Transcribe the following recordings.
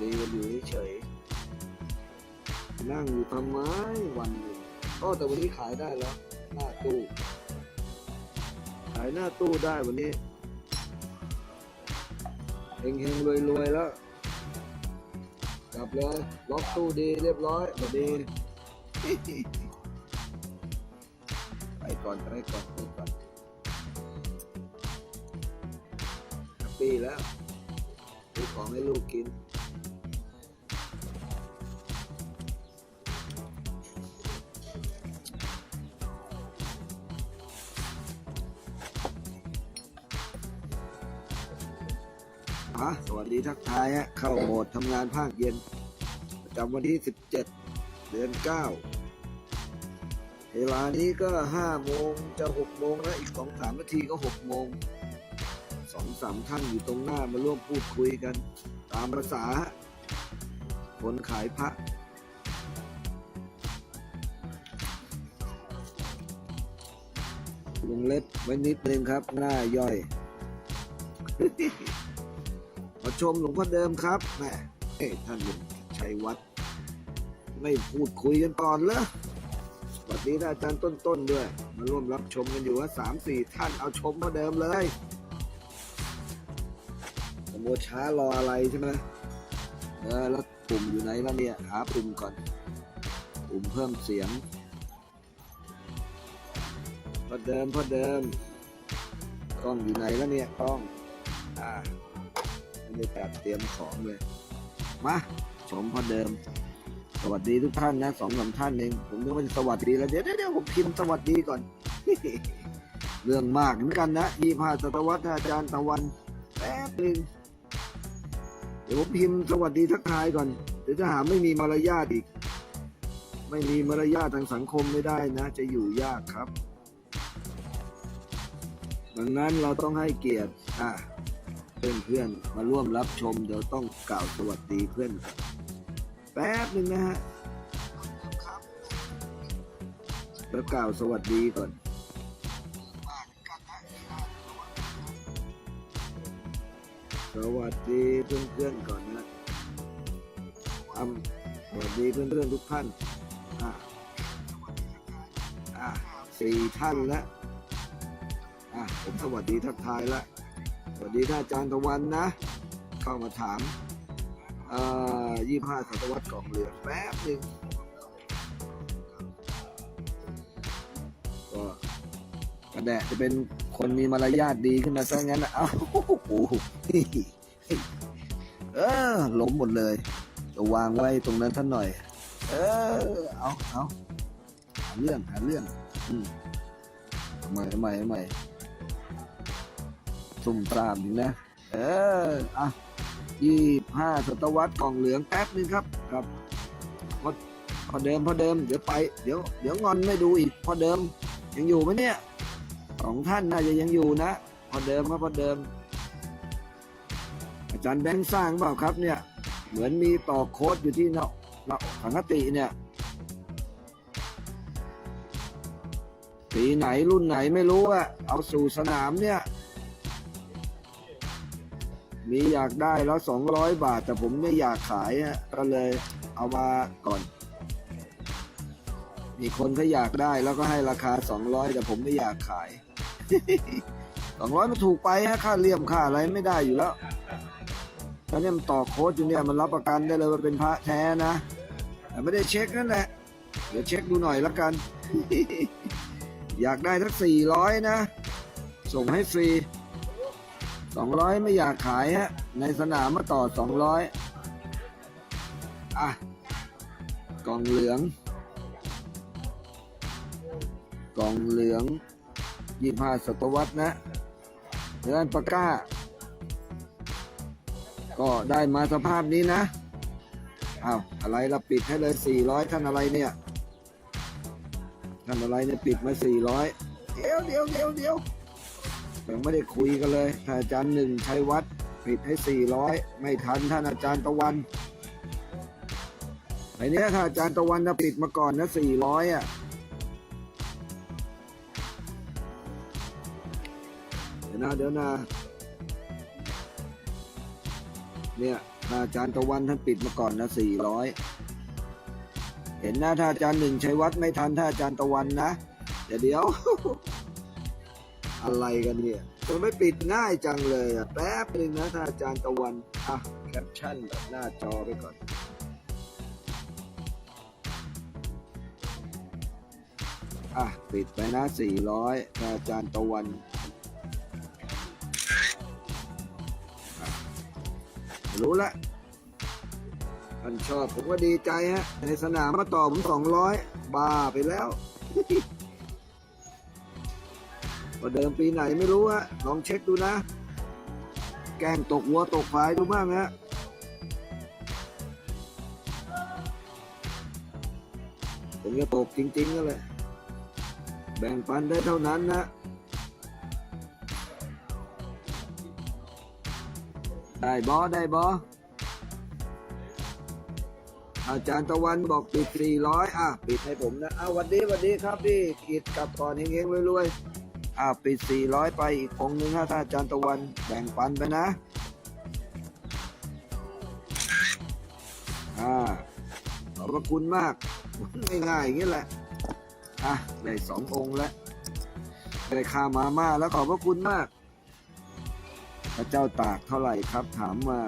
ดีกันอยู่เฉยนั่งอยู่ทำไมวันหนึ่งก็แต่วันนี้ขายได้แล้ว หน้าตู้ ขายหน้าตู้ได้วันนี้เฮงเฮงรวยรวยๆแล้ว กลับเลยล็อกตู้ดีเรียบร้อยสวัสดีไปก่อนไปก่อนไปก่อนแฮปปี้แล้วซื้อของให้ลูกกิน วัสดีทักทายฮะเข้าโหมดทำงานภาคเย็น ประจำวันที่ 17 เดือน 9 เวลานี้ก็ 5 โมงจะ 6 โมงแล้วอีก 2 3 นาทีก็ 6 โมง 2 3 ท่านอยู่ตรงหน้ามาร่วมพูดคุยกัน ตามภาษา คนขายพระวงเล็บไว้นิดนึงครับ หน้าย่อย ชมหลวงพ่อเดิมครับแหมเอ้ท่านหลวงชัยวัดไม่พูดคุยกันก่อนเหรอสวัสดีท่านอาจารย์ต้นๆด้วย มาร่วมรับชมกันอยู่ว่าสามสี่ท่านเอาชมพ่อเดิมเลยโมช้ารออะไรใช่ไหมเออแล้วปุ่มอยู่ไหนแล้วเนี่ย หาปุ่มก่อน ปุ่มเพิ่มเสียงพ่อเดิมพ่อเดิมกล้องอยู่ไหนแล้วเนี่ยกล้อง อ่า ไม่ได้จัดเตรียมของเลย มาชมพอเดิม สวัสดีทุกท่านนะสองสามท่านเองผมนึกว่าจะสวัสดีแล้วเดี๋ยวเดี๋ยวผมพิมพ์สวัสดีก่อน เรื่องมากเหมือนกันนะยี่ห้าศตวรรษอาจารย์ตะวันแป๊บหนึงเดี๋ยวผมพิมพ์สวัสดีทักทายก่อนเดี๋ยวจะหาไม่มีมารยาทอีก ไม่มีมารยาททางสังคมไม่ได้นะ จะอยู่ยากครับ ดังนั้นเราต้องให้เกียรติอะ เพื่อนเพื่อนๆมาร่วมรับชม เดี๋ยวต้องกล่าวสวัสดีเพื่อนแป๊บหนึ่งนะฮะแล้วกล่าวสวัสดีก่อนสวัสดีเพื่อนเพื่อนๆก่อนนะทำสวัสดีเพื่อนเพื่อนๆทุกท่านอะอะสี่ท่านล้วอะผมสวัสดีทักทายล้ว สวัสดีท่านอาจารย์ตะวันนะ เข้ามาถามยี่ห้าศตวรรษกล่องเรือแป๊บหนึ่งก็กระแดะจะเป็นคนมีมารยาทดีขึ้นมาซะงั้นนะเอ้าโอ้โหเออล้มหมดเลยจะวางไว้ตรงนั้นท่านหน่อย เออ เอาเอาหาเรื่องหาเรื่องอืมใหม่ใหม่ใหม่ สุ่มตามอยู่นะ เออ อะยี่ห้าศตวรรษกล่องเหลืองแป๊บนึงครับครับพอพอเดิมพอเดิมเดี๋ยวไป เดี๋ยวเดี๋ยวงอนไม่ดูอีกพอเดิม ยังอยู่ไหมเนี่ยสองท่านน่าจะยังอยู่นะพอเดิมครับพอเดิม อาจารย์แบงค์สร้างเปล่าครับเนี่ย เหมือนมีต่อโค้ดอยู่ที่เนาะเนาสังกติเนี่ยปีไหนรุ่นไหนไม่รู้อะเอาสู่สนามเนี่ย มีอยากได้แล้วสองร้อยบาท แต่ผมไม่อยากขายฮะก็เลยเอามาก่อน มีคนเขาอยากได้แล้วก็ให้ราคาสองร้อยแต่ผมไม่อยากขายสองร้อยมันถูกไปฮะค่าเลี่ยมค่าอะไรไม่ได้อยู่แล้วตอนนี้มันต่อโค้ดอยู่เนี่ยมันรับประกันได้เลยว่าเป็นพระแท้นะแต่ไม่ได้เช็คนั่นแหละเดี๋ยวเช็คดูหน่อยละกัน อยากได้ทั้งสี่ร้อยนะ ส่งให้ฟรี สองร้อยไม่อยากขายฮะ ในสนามมาต่อสองร้อยอะ กล่องเหลือง กล่องเหลืองยี่ห้าศตวรรษนะด้านปากก้า ก็ได้มาสภาพนี้นะอ้าวอะไรเราปิดให้เลยสี่ร้อยท่านอะไรเนี่ย ท่านอะไรเนี่ย ปิดมาสี่ร้อยเดี๋ยวเดี๋ยวเดี๋ยวเดี๋ยว ยังไม่ได้คุยกันเลยท่านอาจารย์หนึ่งชัยวัฒน์ปิดให้สี่ร้อยไม่ทันท่านอาจารย์ตะวันไอเนี้ยท่านอาจารย์ตะวันนะปิดมาก่อนนะสี่ร้อยอะเดี๋ยวนะเดี๋ยวนะเนี่ยถ้าอาจารย์ตะวันท่านปิดมาก่อนนะสี่ร้อยเห็นนะถ้าอาจารย์หนึ่งชัยวัฒน์ไม่ทันถ้าอาจารย์ตะวันนะเดี๋ยวเดี๋ยว อะไรกันเนี่ยมันไม่ปิดง่ายจังเลยอะแป๊บหนึ่งนะถ้าอาจารย์ตะวัน อะ แคปชั่นแบบหน้าจอไปก่อน อะ ปิดไปนะสี่ร้อยอาจารย์ตะวันรู้ละท่านชอบผมก็ดีใจฮะ ในสนามมาต่อผมสองร้อยบ้าไปแล้ว ว่าเดิมปีไหนไม่รู้ฮะลองเช็คดูนะ แกงตกวัวตกฝายดูบ้างฮะผมจะตกจริงๆก็เลยแบ่งปันได้เท่านั้นนะได้บอได้บออาจารย์ตะวันบอกปิด400อะ ปิดให้ผมนะอ้าววันดีวันดีครับพี่กิดกลับก่อนเฮงๆรวยๆ อะปิด 400 ไปอีกองหนึ่งนะถ้าอาจารย์ตะวันแบ่งปันไปนะ อ่าขอบพระคุณมากง่ายๆอย่างนี้แหละ อะ ได้สององค์แล้ว ได้ค่ามาม่าแล้วขอบพระคุณมาก พระเจ้าตากเท่าไหร่ครับ ถามมา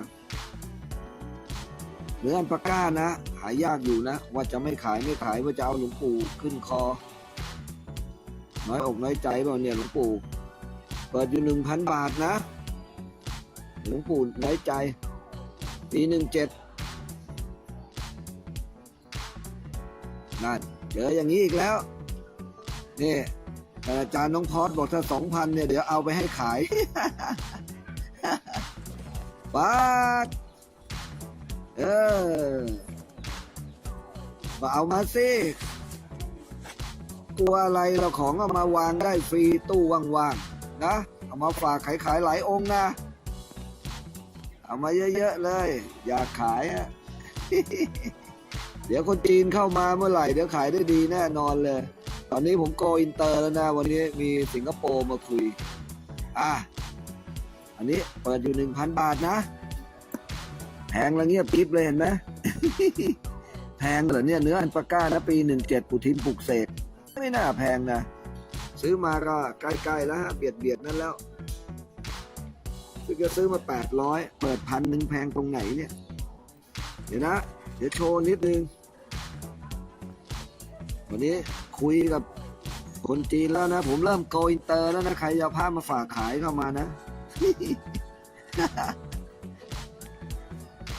เนื้ออันปาก้านะ หายากอยู่นะ ว่าจะไม่ขายไม่ขายว่าจะเอาหลวงปู่ขึ้นคอ น้อยอกน้อยใจเปล่าเนี่ยหลวงปู่ เปิดอยู่หนึ่งพันบาทนะ หลวงปู่น้อยใจ ปีหนึ่งเจ็ดนั่นเจออย่างนี้อีกแล้ว นี่อาจารย์น้องพอดบอกถ้าสองพันเนี่ย เดี๋ยวเอาไปให้ขายบาเออมาเอามาสิ กลัวอะไรเราของเอามาวางได้ฟรีตู้ว่างๆนะ เอามาฝากขายขายหลายองค์นะ เอามาเยอะๆเลย อยากขายอะเดี๋ยวคนจีนเข้ามาเมื่อไหร่ เดี๋ยวขายได้ดีแน่นอนเลย ตอนนี้ผมโกอินเตอร์แล้วนะ วันนี้มีสิงคโปร์มาคุย อะ อันนี้เปิดอยู่หนึ่งพันบาทนะ แพงแล้วเงียบกริบเลยเห็นไหมแพงเหรอเนี่ยเนื้ออันปาก้านะปีหนึ่งเจ็ดปุทิมปลุกเสก ไม่น่าแพงนะ ซื้อมาก็ใกล้ๆแล้วฮะเบียดเบียดๆนั่นแล้วซื้อก็ซื้อมาแปดร้อยเปิดพันหนึ่งแพงตรงไหนเนี่ย เดี๋ยวนะ เดี๋ยวโชว์นิดนึง วันนี้คุยกับคนจีนแล้วนะ ผมเริ่มโกอินเตอร์แล้วนะ ใครจะเอาผ้ามาฝากขายเข้ามานะ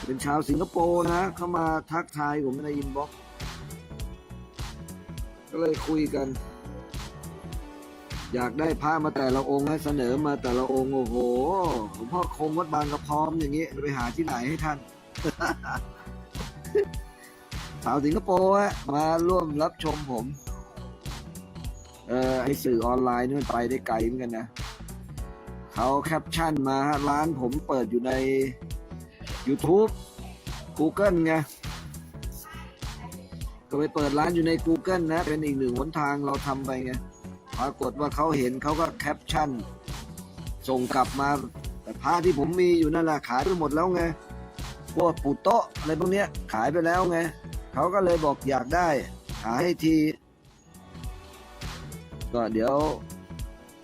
เป็นชาวสิงคโปร์นะ เข้ามาทักทายผมในอินบ็อกซ์ ก็เลยคุยกัน อยากได้ผ้ามาแต่ละองค์ให้เสนอมาแต่ละองค์โอ้โหหลวงพ่อคงวัดบางกระพร้อมอย่างนี้ไปหาที่ไหนให้ท่าน สาวสิงคโปร์ฮะมาร่วมรับชมผม เออไอสื่อออนไลน์นี่มันไปได้ไกลเหมือนกันนะเขาแคปชั่นมาฮะร้านผมเปิดอยู่ใน YouTube Google ไง ก็ไปเปิดร้านอยู่ใน Google นะ เป็นอีกหนึ่งหนทางเราทำไปไงปรากฏว่าเขาเห็นเขาก็แคปชั่น ส่งกลับมา แต่ผ้าที่ผมมีอยู่นั่นแหละขายไปหมดแล้วไงพวกปูโต๊ะอะไรพวกเนี้ยขายไปแล้วไงเขาก็เลยบอกอยากได้ หาให้ที ก็เดี๋ยว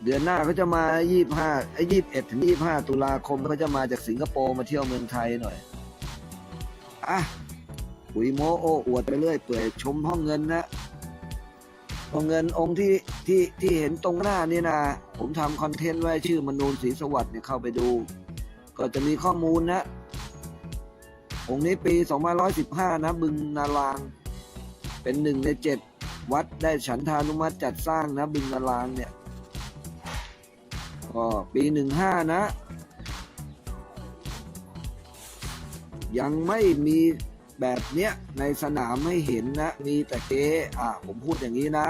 เดือนหน้าเขาจะมายี่ห้าไอ้ยี่สิบเอ็ดถึงยี่ห้าตุลาคมเขาจะมาจากสิงคโปร์มาเที่ยวเมืองไทยหน่อย อะ คุยโมโอ้อวดไปเรื่อยเปื่อยชมห้องเงินนะห้องเงินองค์ที่ที่ที่เห็นตรงหน้านี่นะ ผมทำคอนเทนต์ไว้ชื่อมนูนศรีสวัสดิ์เนี่ยเข้าไปดู ก็จะมีข้อมูลนะ องค์นี้ปี 2515 นะ บึงนาราง เป็นหนึ่งในเจ็ดวัดได้ฉันทานุมัติจัดสร้างนะ บึงนารางเนี่ยก็ปีหนึ่งห้านะ ยังไม่มี แบบเนี้ยในสนามให้เห็นนะมีแต่เก๊อะผมพูดอย่างนี้นะ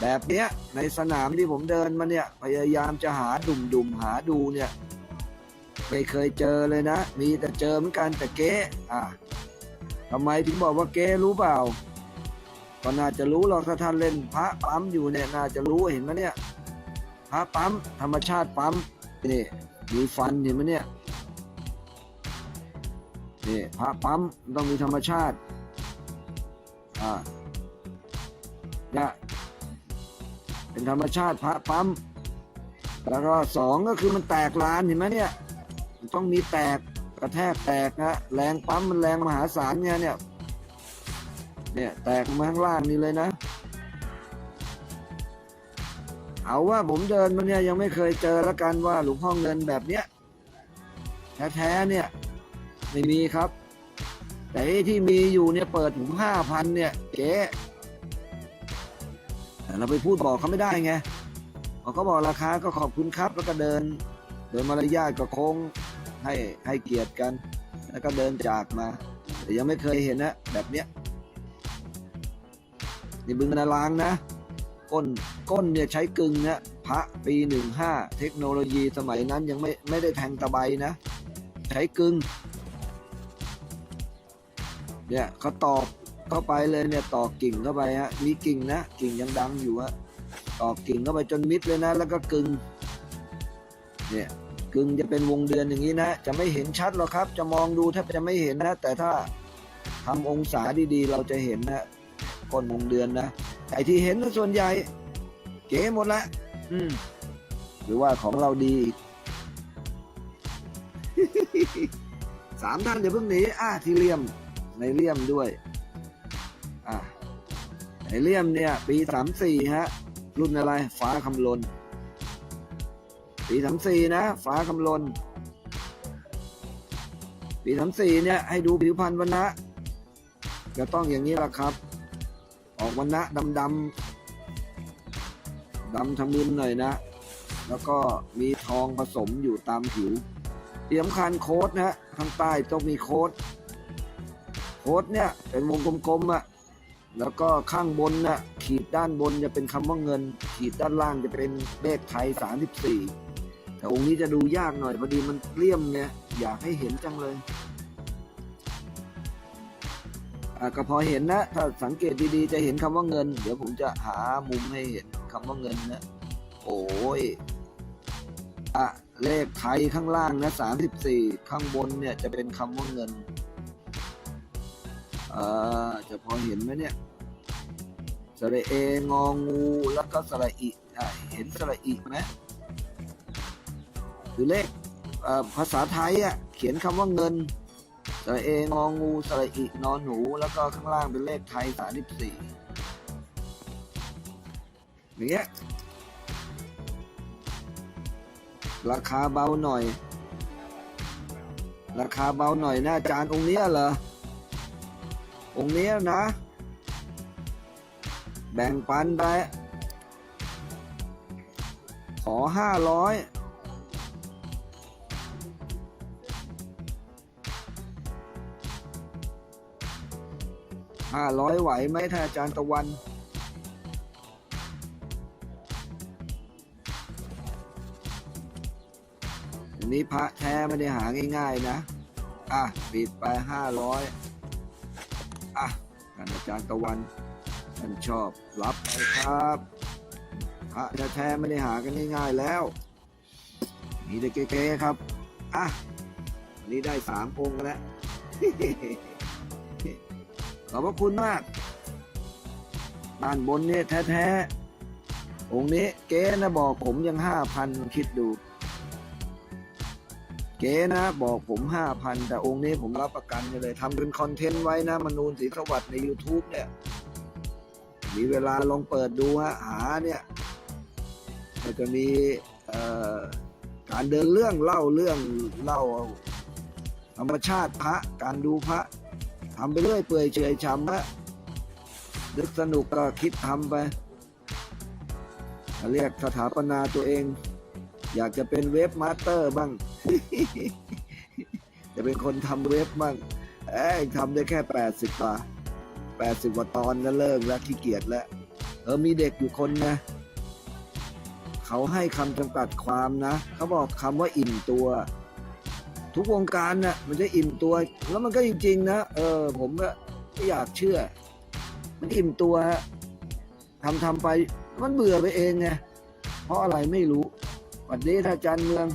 แบบเนี้ยในสนามที่ผมเดินมาเนี่ยพยายามจะหาดุมดุมหาดูเนี่ยไม่เคยเจอเลยนะ มีแต่เจอเหมือนกันแต่เก๊อะทำไมถึงบอกว่าเก๊รู้เปล่าก็น่าจะรู้หรอกถ้าท่านเล่นพระปั๊มอยู่เนี่ยน่าจะรู้เห็นไหมเนี่ยพระปั๊มธรรมชาติปั๊มนี่มีฟันเห็นไหมเนี่ย นี่พระปั๊มต้องมีธรรมชาติ อ่าเนี่ยเป็นธรรมชาติพระปั๊มแล้วก็สองก็คือมันแตกลานเห็นไหมเนี่ยต้องมีแตกกระแทกแตกนะแรงปั๊มมันแรงมหาศาลเนี่ยเนี่ยเนี่ยแตกมาข้างล่างนี่เลยนะ เอาว่าผมเดินมาเนี่ยยังไม่เคยเจอล้วกันว่าหลวงพ่อเงินแบบเนี้ยแท้ๆเนี่ย ไม่มีครับ แต่ที่มีอยู่เนี่ยเปิดผมห้าพันเนี่ยเจ๊แต่เราไปพูดบอกเขาไม่ได้ไงเขาบอกราคาก็ขอบคุณครับ แล้วก็เดิน เดินมารยาทก็คงให้ให้เกียรติกัน แล้วก็เดินจากมา แต่ยังไม่เคยเห็นนะแบบเนี้ยนี่บึงนาลางนะ ก้นก้นเนี่ยใช้กึ่งนะพระปีหนึ่งห้าเทคโนโลยีสมัยนั้นยังไม่ไม่ได้แทงตะไบนะ ใช้กึ่ง เนี่ยเขาตอกเข้าไปเลยเนี่ยตอกกิ่งเข้าไปฮะมีกิ่งนะกิ่งยังดังอยู่ฮะตอกกิ่งเข้าไปจนมิดเลยนะ แล้วก็กึ่งเนี่ยกึ่งจะเป็นวงเดือนอย่างนี้นะ จะไม่เห็นชัดหรอกครับ จะมองดูแทบจะไม่เห็นนะ แต่ถ้าทำองศาดีๆ เราจะเห็นนะก้นวงเดือนนะไอ้ที่เห็นน่ะส่วนใหญ่ เก๋หมดละอืมหรือว่าของเราดีสามท่านเดี๋ยวเพิ่งหนีอะที่เลี่ยม ในเลี่ยมด้วยอะในเลี่ยมเนี่ย ปีสามสี่ฮะ รุ่นอะไร ฟ้าคำลน ปีสามสี่นะ ฟ้าคำลน ปีสามสี่เนี่ย ให้ดูผิวพรรณวันนะจะต้องอย่างนี้ละครับ ออกวันนะดำดำดำทะมึนหน่อยนะ แล้วก็มีทองผสมอยู่ตามผิวที่สำคัญโค้ดนะฮะข้างใต้ต้องมีโค้ด โค้ดเนี่ยเป็นวงกลมๆอะ่ะแล้วก็ข้างบนน่ะขีดด้านบนจะเป็นคำว่าเงิน ขีดด้านล่างจะเป็นเลขไทย 34 แต่องค์นี้จะดูยากหน่อยพอดีมันเลี่ยมเนี่ยอยากให้เห็นจังเลยอะก็พอเห็นนะ ถ้าสังเกตดีๆ จะเห็นคำว่าเงิน เดี๋ยวผมจะหามุมให้เห็นคำว่าเงินนะโอ้ยอะเลขไทยข้างล่างนะสามสิบสี่ข้างบนเนี่ยจะเป็นคำว่าเงิน อ่อจะพอเห็นไหมเนี่ยสระเององูแล้วก็สระอิอะเห็นสระอิไหมคือเลขภาษาไทยอะเขียนคำว่าเงินสระเององูสระอินอนหนู แล้วก็ข้างล่างเป็นเลขไทยสามสิบสี่อย่างเงี้ยราคาเบาหน่อย ราคาเบาหน่อยนะอาจารย์องค์เนี้ยเหรอ องค์นี้นะ แบ่งปันไป ขอห้าร้อยห้าร้อยไหวไหมถ้านอาจารย์ตะวันอันนี้พระแท้ไม่ได้หาง่ายๆนะ อะ ปิดไปห้าร้อย อะท่านอาจารย์ตะวันท่านชอบรับไปครับพระแท้ๆไม่ได้หากันง่ายๆแล้ว มีแต่เก๋ๆครับ อะวันนี้ได้สามองค์แล้วขอบพระคุณมากด้านบนเนี่ยแท้ๆองค์นี้เก๊นะบอกผมยังห้าพันคิดดู เก๋นะบอกผมห้าพันแต่องค์นี้ผมรับประกันไปเลยทำเป็นคอนเทนต์ไว้นะมนูนศรีสวัสดิ์ใน YouTube เนี่ย มีเวลาลองเปิดดูฮะหาเนี่ยก็จะมีการเดินเรื่องเล่าเรื่องเล่าธรรมชาติพระการดูพระทำไปเรื่อยเปื่อยเฉยชำฮะนึกสนุกก็คิดทำไปเรียกสถาปนาตัวเอง อยากจะเป็นเว็บมาสเตอร์บ้าง จะเป็นคนทำเว็บบ้างเอ้ยทำได้แค่แปดสิบกว่าแปดสิบกว่าตอนก็เลิกแล้วขี้เกียจแล้ว เออมีเด็กอยู่คนนะเขาให้คำจำกัดความนะ เขาบอกคำว่าอิ่มตัว ทุกวงการน่ะมันจะอิ่มตัว แล้วมันก็จริง ๆ นะ เออ ผมก็ไม่อยากเชื่อ มันอิ่มตัวฮะทำทำไปมันเบื่อไปเองไงเพราะอะไรไม่รู้วัสดีท่านอาจารย์เมือง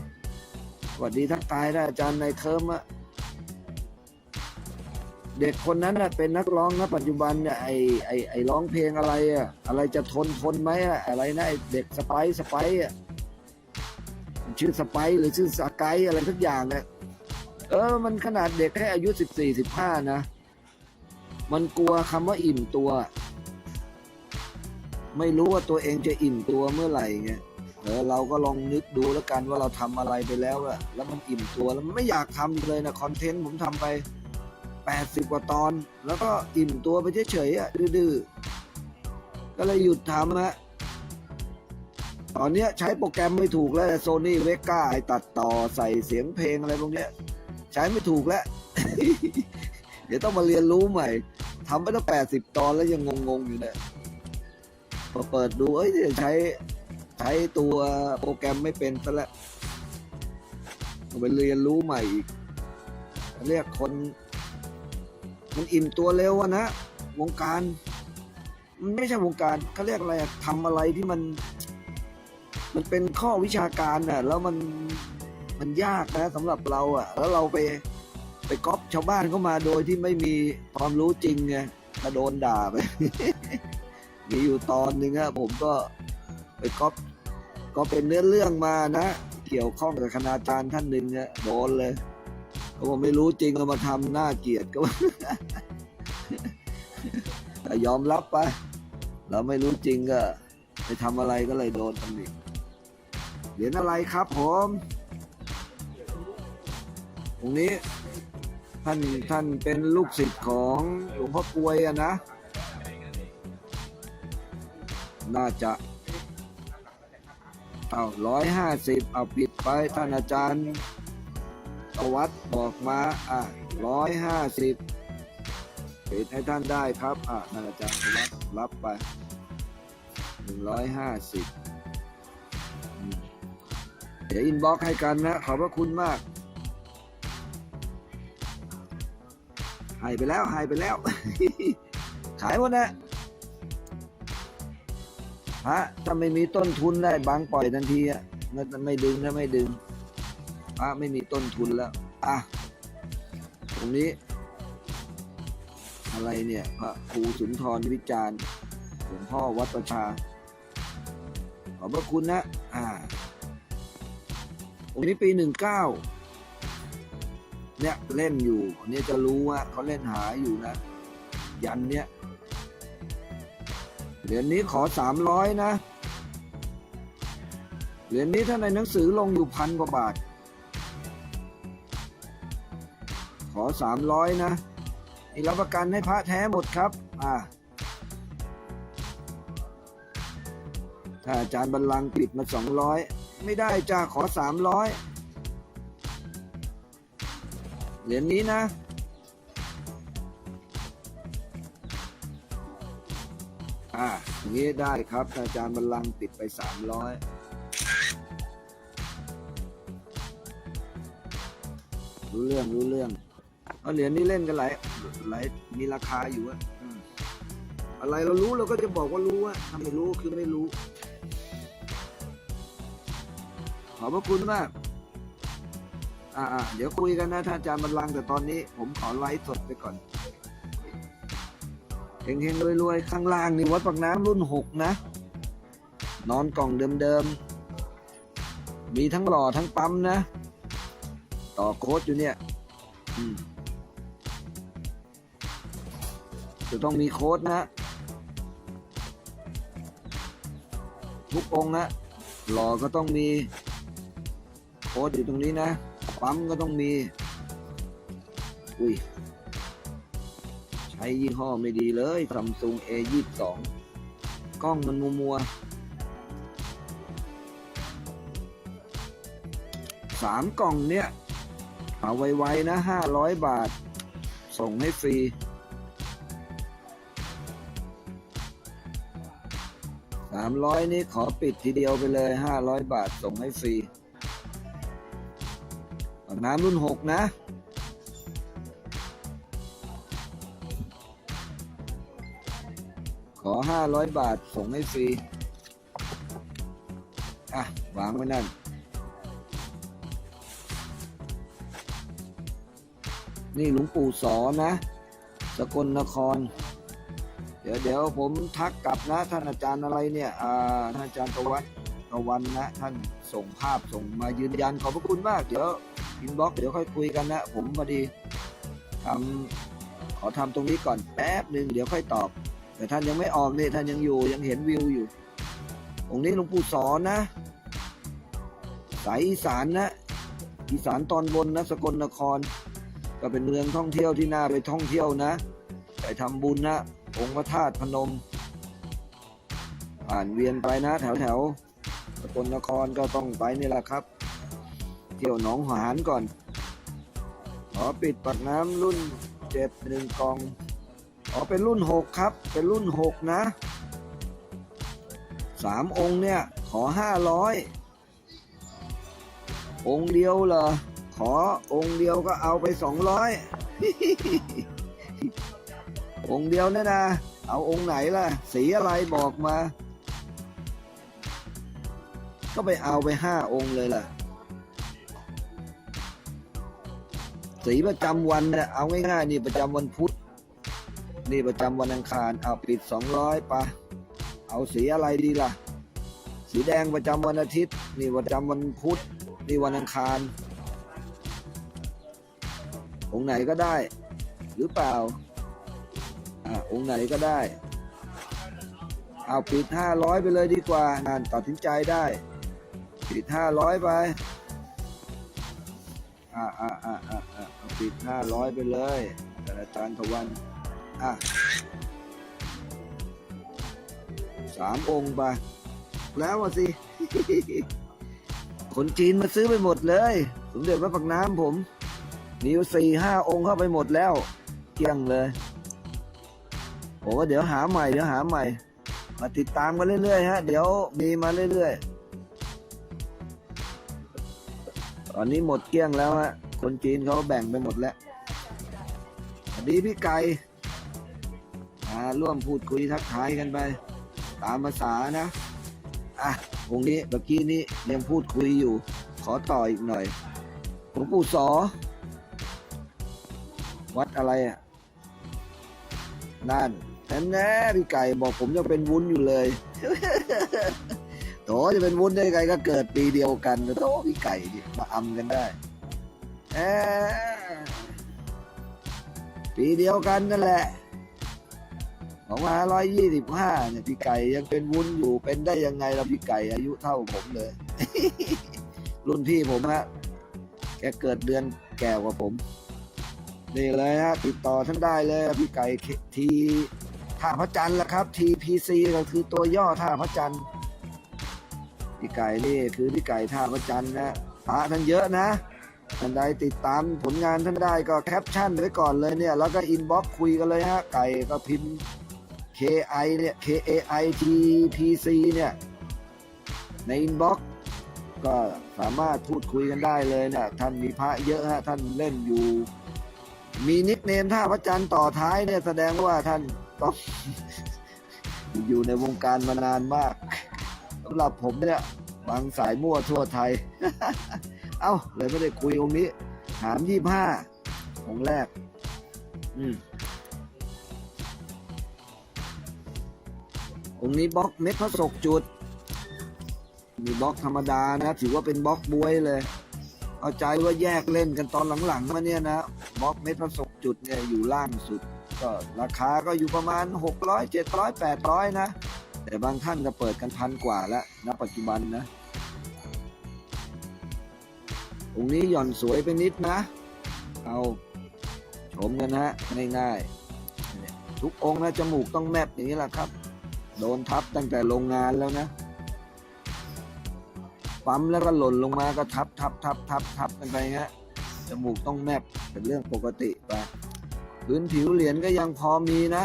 สวัสดีทักทายท่านอาจารย์ในเคิร์มอะเด็กคนนั้นน่ะเป็นนักร้องนะปัจจุบันเนี่ยไอไอไอร้องเพลงอะไรอะอะไรจะทนทนไหมอะอะไรนะไอเด็กสไปซ์สไปซ์อะชื่อสไปซ์หรือชื่อสกายอะไรทุกอย่างเนี่ยเออ มันขนาดเด็กแค่อายุสิบสี่สิบห้านะ มันกลัวคำว่าอิ่มตัว ไม่รู้ว่าตัวเองจะอิ่มตัวเมื่อไหร่ไง เออเราก็ลองนึกดูแล้วกันว่าเราทำอะไรไปแล้วอะแล้วมันอิ่มตัวแล้วมันไม่อยากทำอีกเลยนะคอนเทนต์ผมทำไปแปดสิบกว่าตอน แล้วก็อิ่มตัวไปเฉยๆอะดื้อๆก็เลยหยุดทำฮะตอนเนี้ยใช้โปรแกรมไม่ถูกแล้วโซนี่เวก้าไอตัดต่อใส่เสียงเพลงอะไรพวกเนี้ยใช้ไม่ถูกแล้ว เดี๋ยวต้องมาเรียนรู้ใหม่ทำไปตั้งแปดสิบตอนแล้วยังงงๆอยู่เนี่ยพอเปิดดูเอ้ยใช้ ใช้ตัวโปรแกรมไม่เป็นซะแล้วไปเรียนรู้ใหม่อีก เรียกคน มันอิ่มตัวเร็วอะนะ วงการ มันไม่ใช่วงการเขาเรียกอะไรอะทำอะไรที่มัน มันเป็นข้อวิชาการน่ะแล้วมันมันยากนะสำหรับเราอะแล้วเราไปไปก๊อปชาวบ้านเข้ามาโดยที่ไม่มีความรู้จริงไงก็โดนด่าไป มีอยู่ตอนหนึ่งอะผมก็ ไปก๊อปก็เป็นเนื้อเรื่องมานะ เกี่ยวข้องกับคณาจารย์ท่านหนึ่งอะโดนเลยก็ผมไม่รู้จริงก็มาทำหน้าเกลียดก็ แต่ยอมรับไปเราไม่รู้จริงก็ ไปทำอะไรก็เลยโดนตำหนิเหรียญอะไรครับผมตรงนี้ ท่านท่านเป็นลูกศิษย์ของหลวงพ่อกลวยอะนะ น่าจะ เอาร้อยห้าสิบเอาปิดไปท่านอาจารย์ประวัติบอกมาอะร้อยห้าสิบปิดให้ท่านได้ครับอะท่านอาจารย์ระวัติรับไปหนึ่งร้อยห้าสิบเดี๋ยวอินบ็อกให้กันนะ ขอบพระคุณมากหายไปแล้วหายไปแล้ว ขายหมดนะ ฮะถ้าไม่มีต้นทุนได้บางปล่อยทันทีอะไม่ไม่ดึงนะไม่ดึงพระไม่มีต้นทุนแล้ว อะ ตรงนี้ อะไรเนี่ย พระครูสุนทรวิจารณ์หลวงพ่อวัดประชา ขอบพระคุณนะ อ่าองนี้ปีหนึ่งเก้าเนี่ยเล่นอยู่อันนี้จะรู้ว่าเขาเล่นหาอยู่นะ ยันเนี่ย เหรียญนี้ขอสามร้อยนะ เหรียญนี้ถ้าในหนังสือลงอยู่พันกว่าบาท ขอสามร้อยนะนี่รับประกันให้พระแท้หมดครับ อ่า ถ้าอาจารย์บัลลังก์ปิดมาสองร้อยไม่ได้จ้าขอสามร้อยเหรียญนี้นะ อ่าอย่างนี้ได้ครับ อาจารย์บัลลังก์ปิดไปสามร้อยรู้เรื่องรู้เรื่อง เอาเหรียญนี้เล่นกันหลายหลายมีราคาอยู่อะอะไรเรารู้เราก็จะบอกว่ารู้อะถ้าไม่รู้คือไม่รู้ ขอบพระคุณมากอ่าเดี๋ยวคุยกันนะท่านอาจารย์บัลลังแต่ตอนนี้ ผมขอไลฟ์สดไปก่อน เฮงๆรวยๆ ข้างล่างนี่วัดปากน้ำรุ่นหกนะ นอนกล่องเดิมๆ มีทั้งหล่อทั้งปั๊มนะ ต่อโค้ดอยู่เนี่ยจะต้องมีโค้ดนะ ทุกองนะหล่อก็ต้องมีโค้ดอยู่ตรงนี้นะ ปั๊มก็ต้องมี อุ้ย ช้ยี่ห้อไม่ดีเลยซัมซุง A ยี่สองกล้องมันมัวมัวสามกล่องเนี่ยเอาไวๆนะห้าร้อยบาท ส่งให้ฟรีสามร้อยนี่ขอปิดทีเดียวไปเลยห้าร้อยบาทส่งให้ฟรีน้ำรุ่นหกนะ ห้าร้อยบาท ส่งให้ฟรีอะวางไว้นั่น นี่หลวงปู่สอนะ สกลนคร เดี๋ยวเดี๋ยวผมทักกลับนะ ท่านอาจารย์อะไรเนี่ยอ่าท่านอาจารย์ตะวันตะวันนะ ท่านส่งภาพส่งมายืนยันขอบพระคุณมาก เดี๋ยวอินบ็อกเดี๋ยวค่อยคุยกันนะ ผมพอดีทำขอทำตรงนี้ก่อนแป๊บหนึ่งเดี๋ยวค่อยตอบ แต่ท่านยังไม่ออกนี่ท่านยังอยู่ยังเห็นวิวอยู่ องค์นี้หลวงปู่สอนนะ สายอีสานนะ อีสานตอนบนนะสกลนคร ก็เป็นเมืองท่องเที่ยวที่น่าไปท่องเที่ยวนะ ไปทำบุญนะ องค์พระธาตุพนม ผ่านเวียนไปนะ แถวแถวสกลนครก็ต้องไปนี่แหละครับ เที่ยวหนองหานก่อน ขอปิดปักน้ำรุ่นเจ็ดหนึ่งกอง อ๋อเป็นรุ่นหกครับ เป็นรุ่นหกนะสามองค์เนี่ย ขอห้าร้อยองค์เดียวเหรอ ขอองค์เดียวก็เอาไปสองร้อยองค์เดียวเนี่ยนะ เอาองค์ไหนล่ะ สีอะไรบอกมา ก็ไปเอาไปห้าองค์เลยล่ะ สีประจำวันเนี่ยเอาง่ายๆนี่ประจำวันพุธ นี่ประจำวันอังคารเอาปิดสองร้อยปะเอาสีอะไรดีล่ะ สีแดงประจำวันอาทิตย์ นี่ประจำวันพุธนี่วันอังคารองค์ไหนก็ได้ หรือเปล่าอ่าองค์ไหนก็ได้ เอาปิดห้าร้อยไปเลยดีกว่านั่นตัดสินใจได้ ปิดห้าร้อยไปอ่าอ่าอ่าอ่าอ่าเอาปิดห้าร้อยไปเลยแต่อาจารย์ทวัน อะสามองค์ไปแล้วสิ คนจีนมาซื้อไปหมดเลย สมเด็จพระปักน้ำผมมีอยู่สี่ห้าองค์เข้าไปหมดแล้ว เกลี้ยงเลยผมว่าเดี๋ยวหาใหม่เดี๋ยวหาใหม่ มาติดตามกันเรื่อยๆฮะ เดี๋ยวมีมาเรื่อยๆ ตอนนี้หมดเกลี้ยงแล้วฮะ คนจีนเขาแบ่งไปหมดแล้วสวัสดีพี่ไก่ มาร่วมพูดคุยทักทายกันไป ตามภาษานะอะวงนี้เมื่อกี้นี้ยังพูดคุยอยู่ ขอต่ออีกหน่อยหลวงปู่สอ วัดอะไรอะนั่นแน่พี่ไก่บอกผมจะเป็นวุ้นอยู่เลยโตจะเป็นวุ้นได้ไงก็เกิดปีเดียวกันโตพี่ไก่มาอำกันได้อปีเดียวกันนั่นแหละ สองพันร้อยยี่สิบห้าเนี่ยพี่ไก่ยังเป็นวุ้นอยู่เป็นได้ยังไงล่ะพี่ไก่อายุเท่าผมเลย รุ่นพี่ผมฮะแกเกิดเดือนแก่กว่าผมนี่เลยฮะติดต่อท่านได้เลยพี่ไก่ทีท่าพระจันทร์ละครับ TPC ก็คือตัวย่อท่าพระจันทร์พี่ไก่นี่คือพี่ไก่ท่าพระจันทร์นะพระท่านเยอะนะท่านใดติดตามผลงานท่านได้ก็แคปชั่นไว้ก่อนเลยเนี่ย แล้วก็อินบ็อกคุยกันเลยฮะไก่ก็พิมพ์ KI เนี่ย KAI TPC เนี่ย ในอินบ็อกก็สามารถพูดคุยกันได้เลยเนี่ย ท่านมีพระเยอะฮะ ท่านเล่นอยู่ มีนิกเนมท่าพระจันทร์ต่อท้ายเนี่ย แสดงว่าท่านต้องอยู่ในวงการมานานมากสำหรับผมเนี่ยบางสายมั่วทั่วไทย เอ้า เลยไม่ได้คุยองค์นี้ ถามยี่ห้าองแรก อืม องนี้บล็อกเม็ดพระศกจุด มีบล็อกธรรมดานะถือว่าเป็นบล็อกบวยเลย เอาใจว่าแยกเล่นกันตอนหลังๆมาเนี่ยนะบล็อกเม็ดผสมจุดเนี่ยอยู่ล่างสุด ก็ราคาก็อยู่ประมาณ 600 700 800 นะ แต่บางท่านก็เปิดกันพันกว่าแล้วณปัจจุบันนะองนี้หย่อนสวยไปนิดนะ เอาชมกันนะฮะง่ายๆทุกองนะจมูกต้องแมบอย่างนี้แหละครับ โดนทับตั้งแต่โรงงานแล้วนะปั๊มแล้วก็หล่นลงมาก็ทับทับทับทับทับกันไปฮะจมูกต้องแมบเป็นเรื่องปกติไปพื้นผิวเหรียญก็ยังพอมีนะ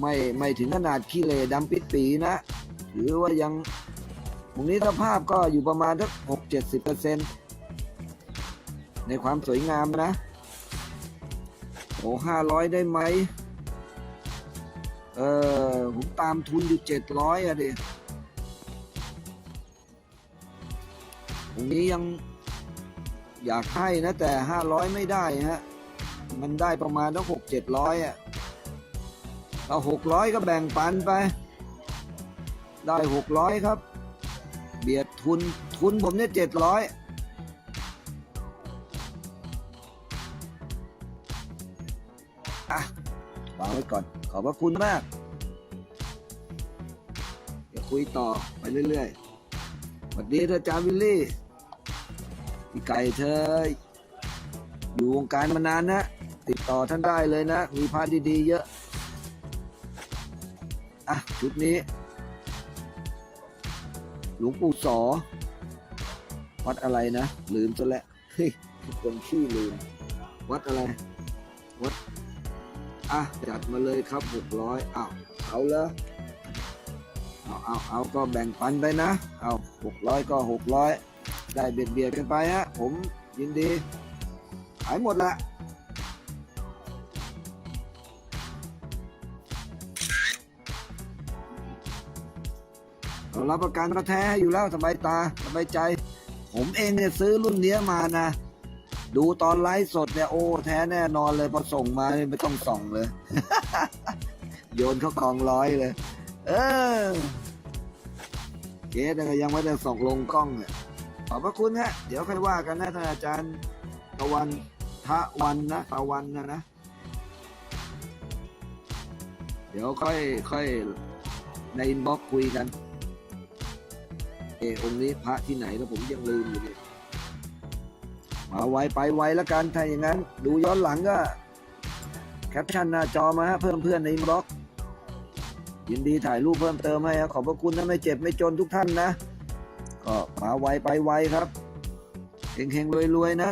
ไม่ไม่ถึงขนาดขี้เหร่ดำปิดปีนะถือว่ายังตรงนี้สภาพก็อยู่ประมาณสักหกเจ็ดสิบเปอร์เซ็นในความสวยงามนะโอ้ห้าร้อยได้ไหม เออผมตามทุนอยู่เจ็ดร้อยอะดิตรงนี้ยังอยากให้นะแต่ห้าร้อยไม่ได้ฮะ มันได้ประมาณต้องหกเจ็ดร้อยอะเอาหกร้อยก็แบ่งปันไป ได้หกร้อยครับ เบียดทุนทุนผมเนี่ยเจ็ดร้อยอะ วางไว้ก่อน ขอบพระคุณมาก เดี๋ยวคุยต่อไปเรื่อยๆสวัสดีเธอจามวิลลี่พี่ไก่เธอ อยู่วงการมานานนะ ติดต่อท่านได้เลยนะ มีพาดีๆเยอะ อะ ชุดนี้ หลวงปู่สอวัดอะไรนะ ลืมซะแล้วเฮ้ยคนขี้ลืม วัดอะไร อะจัดมาเลยครับหกร้อยอ้าวเอาเลยเอาเอาเอาก็แบ่งปันไปนะเอาหกร้อยก็หกร้อยได้เบียดเบียดกันไปฮะผมยินดีขายหมดละเรารับประกันมาแท้อยู่แล้วสบายตาสบายใจ ผมเองเนี่ยซื้อรุ่นเนี้ยมานะ ดูตอนไลฟ์สดเนี่ยโอ้แท้แน่นอนเลยพอส่งมาไม่ต้องส่องเลย โยนเข้ากองร้อยเลย เออเก๊แต่ก็ยังไม่ได้ส่งลงกล้องเนี่ยขอบพระคุณฮะ เดี๋ยวค่อยว่ากันนะท่านอาจารย์ตะวันทะวันนะตะวันนะนะ เดี๋ยวค่อยค่อยในอินบ็อกคุยกัน เออองค์นี้พระที่ไหนแล้วผมยังลืมอยู่เลย มาไวไปไวแล้วกันถ้าอย่างนั้น ดูย้อนหลังก็ แคปชั่นหน้าจอมาฮะเพิ่มเพื่อนในอินบ็อก ยินดีถ่ายรูปเพิ่มเติมให้ครับขอบพระคุณนะไม่เจ็บไม่จนทุกท่านนะ ก็มาไวไปไวครับเฮงๆรวยๆนะ